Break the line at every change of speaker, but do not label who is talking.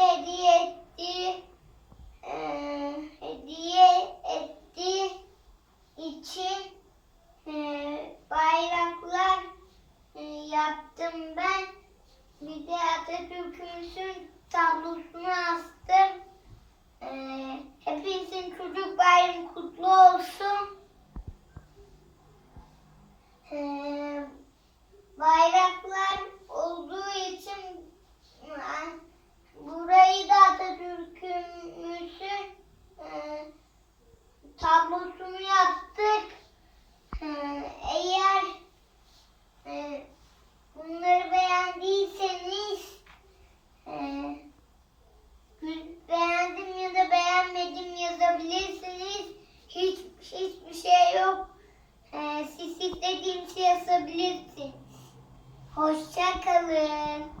hediye ettiği e, hediye ettiği için e, bayraklar e, yaptım ben. Bir de Atatürk'ümüzün tablosunu astım. E, hepinizin çocuk bayramı kutlu olsun. Tablosunu yaptık. Ee, eğer e, bunları beğendiyseniz e, beğendim ya da beğenmedim yazabilirsiniz. Hiç hiçbir şey yok. Ee, siz istediğinizi yazabilirsiniz. Hoşça kalın.